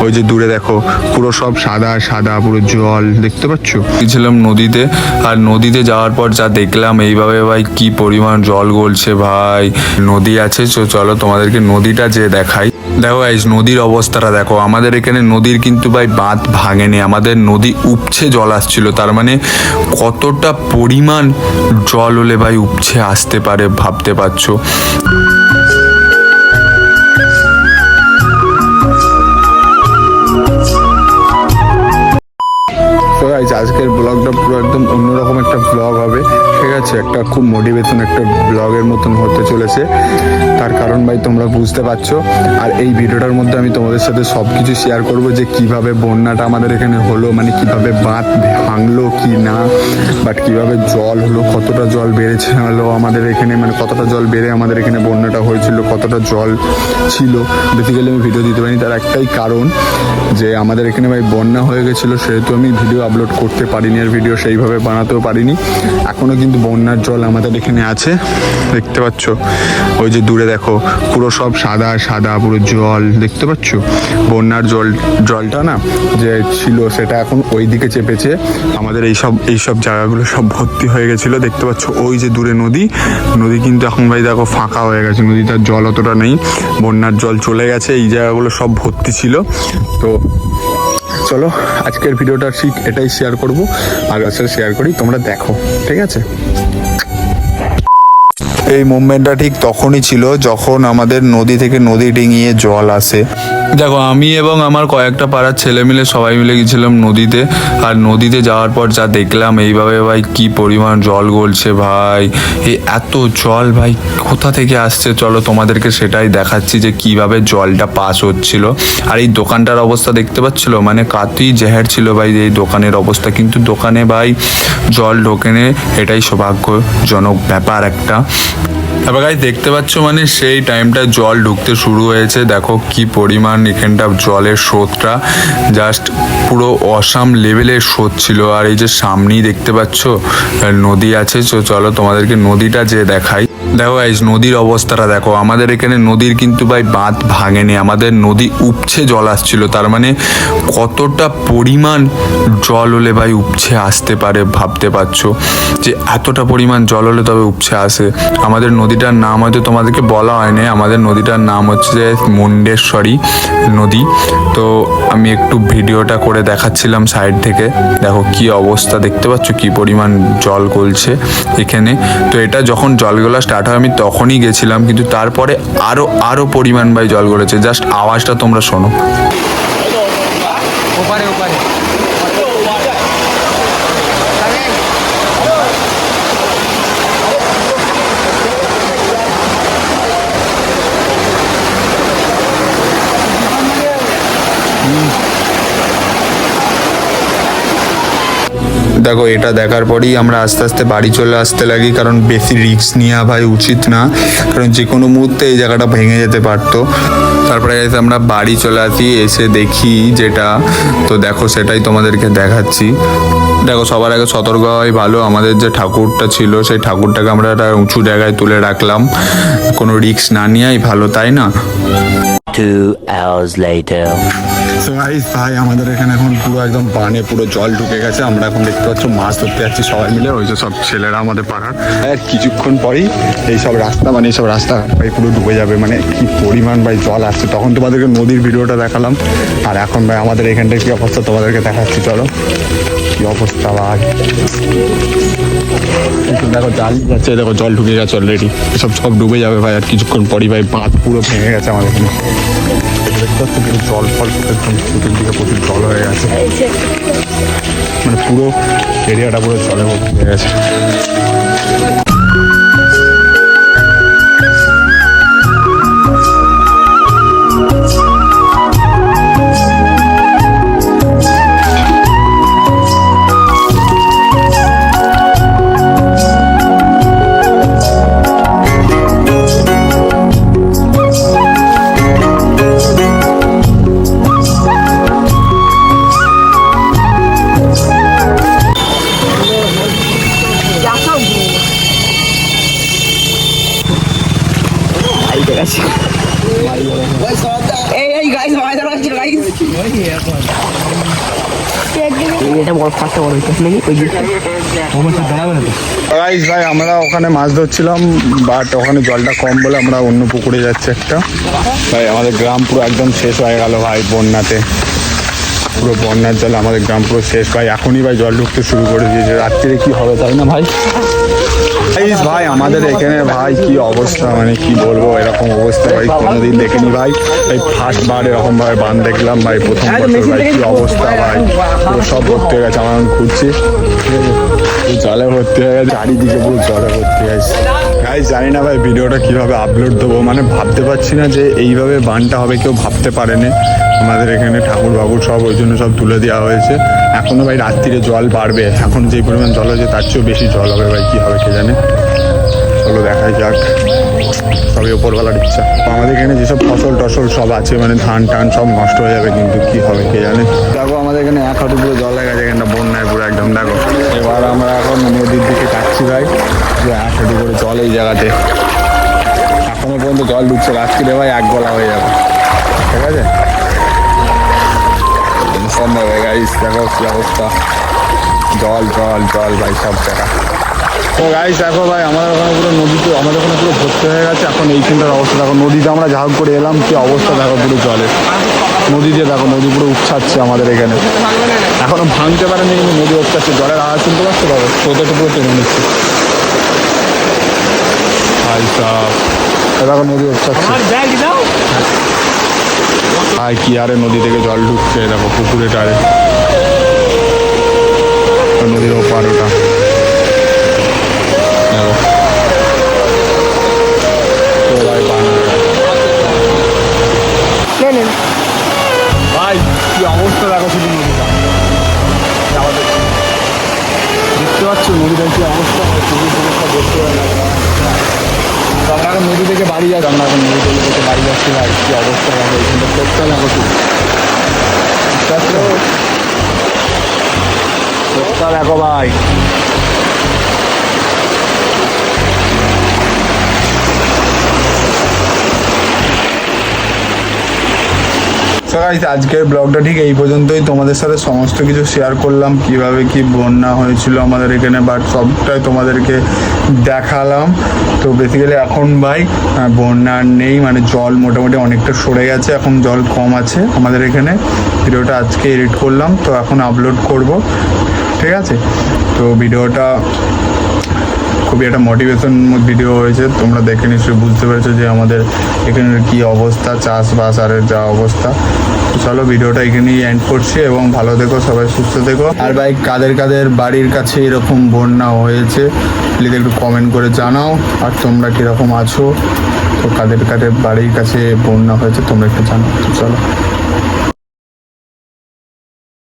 ওই যে দূরে দেখো, পুরো সব সাদা সাদা, পুরো জল, দেখতে পাচ্ছ? গেছিলাম নদীতে, আর নদীতে যাওয়ার পর যা দেখলাম, এইভাবে ভাই কি পরিমাণ জল গলছে ভাই। নদী আছে চলো তোমাদেরকে নদীটা যে দেখাই। দেখো গাইস নদীর অবস্থাটা দেখো। আমাদের এখানে নদীর কিন্তু ভাই বাঁধ ভাঙেনি। আমাদের নদী উপছে জল আসছিল। তার মানে কতটা পরিমাণ জল হলে ভাই উপছে আসতে পারে ভাবতে পারছ? আজকের ব্লগটা পুরো একদম অন্যরকম একটা ব্লগ হবে। ঠিক আছে, একটা খুব মোটিভেশন একটা ব্লগের মতন হতে চলেছে। তার কারণ ভাই, তোমরা বুঝতে পারছ। আর এই ভিডিওটার মধ্যে আমি তোমাদের সাথে সব কিছু শেয়ার করব যে কীভাবে বন্যাটা আমাদের এখানে হলো মানে কীভাবে বাঁধ ভাঙলো কি না বাট কীভাবে জল হলো, কতটা জল বেড়েছে হলো আমাদের এখানে মানে কতটা জল বেড়ে আমাদের এখানে বন্যাটা হয়েছিল, কতটা জল ছিল। বেসিক্যালি আমি ভিডিও দিতে পারিনি, তার একটাই কারণ যে আমাদের এখানে ভাই বন্যা হয়ে গেছিল, সেহেতু আমি ভিডিও আপলোড করতে পারিনি। আর ভিডিও সেইভাবে বানাতেও পারিনি। এখনও কিন্তু বন্যার জল আমাদের এখানে আছে। দেখতে পাচ্ছ? ওই যে দূরে দেখো, পুরো সব সাদা সাদা, পুরো জল। দেখতে পাচ্ছ? বন্যার জল, জলটা না যে ছিল সেটা এখন ওই দিকে চেপেছে। আমাদের এই সব এই সব জায়গাগুলো সব ভর্তি হয়ে গেছিল। দেখতে পাচ্ছ? ওই যে দূরে নদী। নদী কিন্তু এখন ভাই দেখো ফাঁকা হয়ে গেছে। নদীটার জল অতটা নেই। বন্যার জল চলে গেছে। এই জায়গাগুলো সব ভর্তি ছিল। তো চলো, আজকের ভিডিওটা ঠিক এটাই শেয়ার করব। আর আসলে শেয়ার করি, তোমরা দেখো, ঠিক আছে? এই মুভমেন্টটা ঠিক তখনই ছিল যখন আমাদের নদী থেকে নদী ডিঙিয়ে জল আসে। দেখো, আমি এবং আমার কয়েকটা পাড়ার ছেলে মিলে সবাই মিলে গেছিলাম নদীতে। আর নদীতে যাওয়ার পর যা দেখলাম, এইভাবে ভাই কি পরিমাণ জল গলছে ভাই। এই এত জল ভাই, কোথা থেকে আসছে? চলো তোমাদেরকে সেটাই দেখাচ্ছি যে কীভাবে জলটা পাস হচ্ছিল। আর এই দোকানটার অবস্থা দেখতে পাচ্ছিল? মানে কাতই জেহের ছিল ভাই এই দোকানের অবস্থা। কিন্তু দোকানে ভাই জল ঢোকেনে, এটাই সৌভাগ্যজনক ব্যাপার একটা। এবার গাই দেখতে পাচ্ছ মানে সেই টাইমটা জল ঢুকতে শুরু হয়েছে। দেখো কি পরিমাণ এখানটা জলের স্রোতটা। জাস্ট পুরো অসাম লেভেলের স্রোত ছিল। আর এই যে সামনেই দেখতে পাচ্ছ নদী আছে। চলো তোমাদেরকে নদীটা যে দেখাই। দেখো গাইজ নদীর অবস্থাটা দেখো। আমাদের এখানে নদীর কিন্তু ভাই বাঁধ ভাঙেনি। আমাদের নদী উপছে জল আসছিল। তার মানে কতটা পরিমাণ জল হলে ভাই উপছে আসতে পারে ভাবতে পারছ? যে এতটা পরিমাণ জল হলে তবে উপছে আসে। আমাদের নদীটার নাম হয়তো তোমাদেরকে বলা হয়নি। আমাদের নদীটার নাম হচ্ছে যে মুন্ডেশ্বরী নদী। তো আমি একটু ভিডিওটা করে দেখাচ্ছিলাম সাইড থেকে। দেখো কি অবস্থা, দেখতে পাচ্ছ কি পরিমাণ জল গলছে এখানে। তো এটা যখন জল গলা স্টার্ট হয়, আমি তখনই গেছিলাম, কিন্তু তারপরে আরও আরও পরিমাণ ভাই জল গলেছে। জাস্ট আওয়াজটা তোমরা শোনো। ওপারে ওপারে দেখো, এটা দেখার পরেই আমরা আস্তে আস্তে বাড়ি চলে আসতে লাগি, কারণ বেশি রিস্ক নেওয়া ভাই উচিত না। কারণ যে কোনো মুহূর্তে এই জায়গাটা ভেঙে যেতে পারতো। তারপরে আমরা বাড়ি চলে আসি, এসে দেখি যেটা। তো দেখো, সেটাই তোমাদেরকে দেখাচ্ছি। দেখো, সবার আগে সতর্ক হওয়াই ভালো। আমাদের যে ঠাকুরটা ছিল, সেই ঠাকুরটাকে আমরা একটা উঁচু জায়গায় তুলে রাখলাম। কোনো রিস্ক না নেওয়াই ভালো, তাই না? Two hours later. So guys, ভাই আমাদের এখানে এখন পুরো একদম বানে পুরো জল ঢুকে গেছে। আমরা এখন দেখতে পাচ্ছ মাছ ধরতে যাচ্ছি সবাই মিলে ওই যে সব ছেলেরা আমাদের পাড়ার। আর কিছুক্ষণ পরেই এই সব রাস্তা মানে এইসব রাস্তা ভাই পুরো ডুবে যাবে মানে কি পরিমাণ ভাই জল আসছে। তখন তোমাদেরকে নদীর ভিডিওটা দেখালাম। আর এখন ভাই আমাদের এখানটায় কি অবস্থা তোমাদেরকে দেখাচ্ছি চলো। কি অবস্থা ভাই? দেখো জাল যাচ্ছে, দেখো জল ঢুকে গেছে অলরেডি এসব সব ডুবে যাবে ভাই, আর কিছুক্ষণ পরই ভাই বাঁধ পুরো ভেঙে গেছে আমাদের এখানে। জল ফল একদম চতুর্দিকে প্রচুর জল হয়ে গেছে। মানে পুরো এরিয়াটা পুরো জলে ভর্তি হয়ে গেছে। ভাই, আমরা ওখানে মাছ ধরছিলাম বাট ওখানে জলটা কম বলে আমরা অন্য পুকুরে যাচ্ছি একটা। ভাই, আমাদের গ্রাম পুরো একদম শেষ হয়ে গেল, ভাই, বন্যাতে। পুরো বন্যার জল আমাদের গ্রাম পুরো শেষ। ভাই, এখনই, ভাই, জল ঢুকতে শুরু করে দিয়েছে। রাত্রিরে কি হবে, তাই না, ভাই? গাইস ভাই, আমাদের এখানে ভাই কি অবস্থা মানে কি বলব, এরকম অবস্থা ভাই, কোনোদিন দেখিনি ভাই। এই ফার্স্ট বার এরকম ভাবে বান দেখলাম ভাই, প্রথম ভাই, কি অবস্থা ভাই। সব ভর্তি হয়ে গেছে, আমার ঘুরছি জলে ভর্তি হয়ে গেছে, চারিদিকে পুরো জলে ভর্তি হয়ে গেছে। গাইস জানি না ভাই, ভিডিওটা কীভাবে আপলোড দেবো মানে ভাবতে পারছি না যে এইভাবে বানটা হবে, কেউ ভাবতে পারেনি। আমাদের এখানে ঠাকুর বাবুর সব, ওই জন্য সব তুলে দেওয়া হয়েছে। এখনও ভাই রাত্রিরে জল বাড়বে। এখন যে পরিমাণ জল হয়েছে তার চেয়েও বেশি জল হবে ভাই, কি হবে কে জানে? চলো দেখাই যাক। সবই ওপরওয়ালার ইচ্ছা। আমাদের এখানে যেসব ফসল টসল সব আছে মানে ধান টান সব নষ্ট হয়ে যাবে, কিন্তু কি হবে কে জানে? দেখো আমাদের এখানে এক হাঁটু পুরো জল হয়ে গেছে এখানটা বন্যায় পুরো একদম, দেখো। এবার আমরা এখন নদীর দিকে যাচ্ছি ভাই যে এক হাঁটু করে জল এই জায়গাতে। এখনও পর্যন্ত জল ঢুকছে, রাত্রিরে ভাই এক গলা হয়ে যাবে। ঠিক আছে? গাইস দেখো কি অবস্থা জল জল জল ভাই সব জায়গা। তো গাইস দেখো ভাই আমাদের ওখানে পুরো নদীতে আমাদের ওখানে পুরো ভর্তি হয়ে গেছে। এখন এইখানটার অবস্থা দেখো নদীতে আমরা ঝাঁক করে এলাম কি অবস্থা দেখো পুরো জলে। নদীতে দেখো নদী পুরো উচ্ছাচ্ছে আমাদের এখানে। এখনও ভাঙতে পারেনি কিন্তু নদী উচ্ছাচ্ছে। জলের আওয়াজ শুনতে পাচ্ছ দেখো তোদেরকে পুরো টেনে নিচ্ছে। ভাই সাহ দেখো নদী উচ্ছাচ্ছে। আর কি আরে নদী থেকে জল ঢুকছে দেখো পুকুরে টারে নদীর ওপার ওটা ভাই কি অবস্থা দেখো শুধু নদীটা। দেখতে পাচ্ছ নদীটার কি অবস্থা? পুকুরটা দেখতে পাই না আমরা নদী থেকে বাড়ি যাচ্ছি গঙ্গাগর নদী থেকে থেকে বাড়ি যাচ্ছি, ভাই, কি অবস্থা হবে এইখানটা চোখটা হবে শুধু বিশ্বাস হবে ভাই Guys, আজকের ব্লগটা ঠিক এই পর্যন্তই। তোমাদের সাথে সমস্ত কিছু শেয়ার করলাম কীভাবে কি বন্যা হয়েছিল আমাদের এখানে বাট সবটাই তোমাদেরকে দেখালাম। তো বেসিক্যালি এখন ভাই বন্যা নেই মানে জল মোটামুটি অনেকটা সরে গেছে এখন জল কম আছে আমাদের এখানে। ভিডিওটা আজকে এডিট করলাম তো এখন আপলোড করব ঠিক আছে? তো ভিডিওটা খুবই একটা মোটিভেশন ভিডিও হয়েছে। তোমরা দেখে নিশ্চয়ই বুঝতে পেরেছ যে আমাদের এখানের কি অবস্থা, চাষবাস আর যা অবস্থা। চলো ভিডিওটা এখানেই এন্ড করছি এবং ভালো থেকো, সবাই সুস্থ থেকো। আর ভাই, কাদের কাদের বাড়ির কাছে এরকম বন্যা হয়েছে প্লিজ একটু কমেন্ট করে জানাও। আর তোমরা কীরকম আছো? তো কাদের কাদের বাড়ির কাছে বন্যা হয়েছে, তোমরা একটু জানাও। চলো।